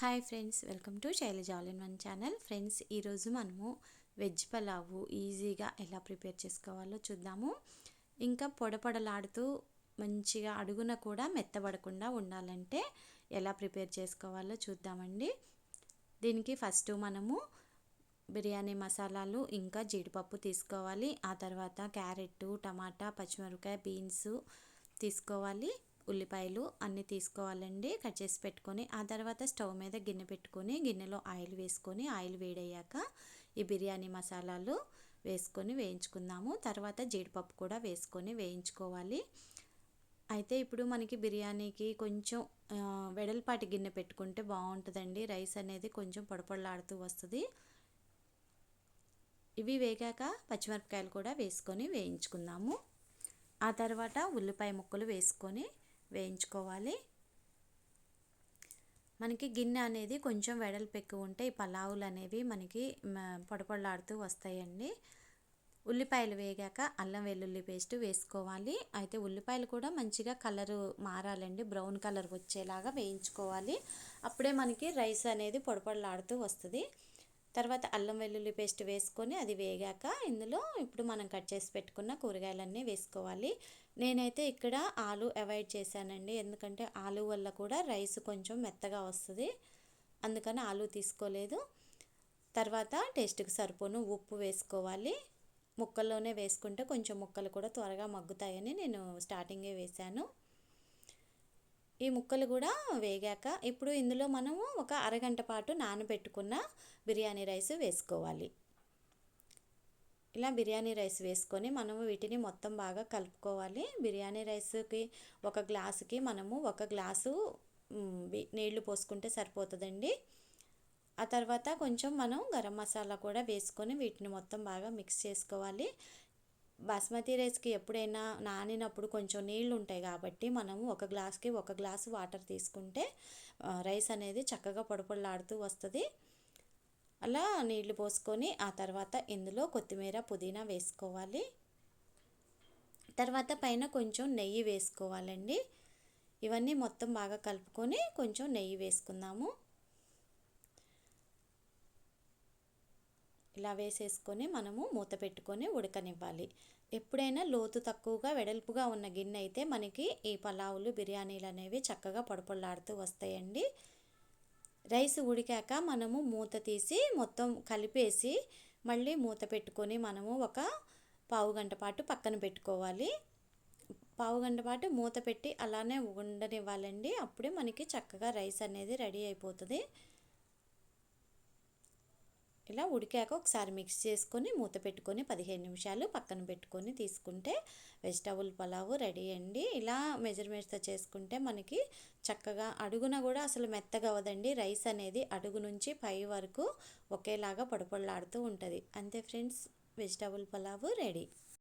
Hi friends welcome to Shailaja all in one channel. Friends ఈరోజు మనము veg pulao ఈజీగా ఎలా ప్రిపేర్ చేసుకోవాలో చూద్దాము. ఇంకా పొడపొడలాడుతూ మంచిగా అడుగున కూడా మెత్తబడకుండా ఉండాలంటే ఎలా ప్రిపేర్ చేసుకోవాలో చూద్దామండి. దీనికి ఫస్ట్ మనము బిర్యానీ మసాలాలు ఇంకా జీడిపప్పు తీసుకోవాలి. ఆ తర్వాత క్యారెట్ టమాటా పచ్చిమిరపకాయ బీన్స్ తీసుకోవాలి. ఉల్లిపాయలు అన్నీ తీసుకోవాలండి. కట్ చేసి పెట్టుకొని ఆ తర్వాత స్టవ్ మీద గిన్నె పెట్టుకొని గిన్నెలో ఆయిల్ వేసుకొని ఆయిల్ వేడయ్యాక ఈ బిర్యానీ మసాలాలు వేసుకొని వేయించుకుందాము. తర్వాత జీడిపప్పు కూడా వేసుకొని వేయించుకోవాలి. అయితే ఇప్పుడు మనకి బిర్యానీకి కొంచెం వెడల్పాటి గిన్నె పెట్టుకుంటే బాగుంటుందండి. రైస్ అనేది కొంచెం పొడపొడలాడుతూ వస్తుంది. ఇవి వేగాక పచ్చిమిరపకాయలు కూడా వేసుకొని వేయించుకుందాము. ఆ తర్వాత ఉల్లిపాయ ముక్కలు వేసుకొని వేయించుకోవాలి. మనకి గిన్నె అనేది కొంచెం వెడల్పు ఎక్కువ ఉంటే ఈ పలావులు అనేవి మనకి పొడపొడలాడుతూ వస్తాయండి. ఉల్లిపాయలు వేగాక అల్లం వెల్లుల్లి పేస్ట్ వేసుకోవాలి. అయితే ఉల్లిపాయలు కూడా మంచిగా కలరు మారాలండి. బ్రౌన్ కలర్ వచ్చేలాగా వేయించుకోవాలి. అప్పుడే మనకి రైస్ అనేది పొడపొడలాడుతూ వస్తుంది. తర్వాత అల్లం వెల్లుల్లి పేస్ట్ వేసుకొని అది వేగాక ఇందులో ఇప్పుడు మనం కట్ చేసి పెట్టుకున్న కూరగాయలన్నీ వేసుకోవాలి. నేనైతే ఇక్కడ ఆలు అవాయిడ్ చేశానండి. ఎందుకంటే ఆలు వల్ల కూడా రైస్ కొంచెం మెత్తగా వస్తుంది. అందుకని ఆలు తీసుకోలేదు. తర్వాత టేస్ట్కి సరిపోను ఉప్పు వేసుకోవాలి. ముక్కల్లోనే వేసుకుంటే కొంచెం ముక్కలు కూడా త్వరగా మగ్గుతాయని నేను స్టార్టింగే వేశాను. ఈ ముక్కలు కూడా వేగాక ఇప్పుడు ఇందులో మనము ఒక అరగంట పాటు నానబెట్టుకున్న బిర్యానీ రైస్ వేసుకోవాలి. ఇలా బిర్యానీ రైస్ వేసుకొని మనము వీటిని మొత్తం బాగా కలుపుకోవాలి. బిర్యానీ రైస్కి ఒక గ్లాసుకి మనము ఒక గ్లాసు నీళ్ళు పోసుకుంటే సరిపోతుందండి. ఆ తర్వాత కొంచెం మనం గరం మసాలా కూడా వేసుకొని వీటిని మొత్తం బాగా మిక్స్ చేసుకోవాలి. బాస్మతి రైస్కి ఎప్పుడైనా నానినప్పుడు కొంచెం నీళ్ళు ఉంటాయి కాబట్టి మనము ఒక గ్లాస్కి ఒక గ్లాసు వాటర్ తీసుకుంటే రైస్ అనేది చక్కగా పొడపొడలాడుతూ వస్తుంది. అలా నీళ్ళు పోసుకొని ఆ తర్వాత ఇందులో కొత్తిమీర పుదీనా వేసుకోవాలి. తర్వాత పైన కొంచెం నెయ్యి వేసుకోవాలండి. ఇవన్నీ మొత్తం బాగా కలుపుకొని కొంచెం నెయ్యి వేసుకుందాము. ఇలా వేసేసుకొని మనము మూత పెట్టుకొని ఉడకనివ్వాలి. ఎప్పుడైనా లోతు తక్కువగా వెడల్పుగా ఉన్న గిన్నె అయితే మనకి ఈ పలావులు బిర్యానీలు అనేవి చక్కగా పొడపొడలాడుతూ వస్తాయండి. రైస్ ఉడికాక మనము మూత తీసి మొత్తం కలిపేసి మళ్ళీ మూత పెట్టుకొని మనము ఒక పావు గంట పాటు పక్కన పెట్టుకోవాలి. పావు గంట పాటు మూత పెట్టి అలానే ఉండనివ్వాలండి. అప్పుడే మనకి చక్కగా రైస్ అనేది రెడీ అయిపోతుంది. ఇలా ఉడికాక ఒకసారి మిక్స్ చేసుకొని మూత పెట్టుకొని పదిహేను నిమిషాలు పక్కన పెట్టుకొని తీసుకుంటే వెజిటబుల్ పలావు రెడీ అండి. ఇలా మెజర్మెంట్స్తో చేసుకుంటే మనకి చక్కగా అడుగున కూడా అసలు మెత్తగా అవదండి రైస్ అనేది అడుగు నుంచి పై వరకు ఒకేలాగా పొడపొడలాడుతూ ఉంటుంది. అంతే ఫ్రెండ్స్ వెజిటబుల్ పలావు రెడీ.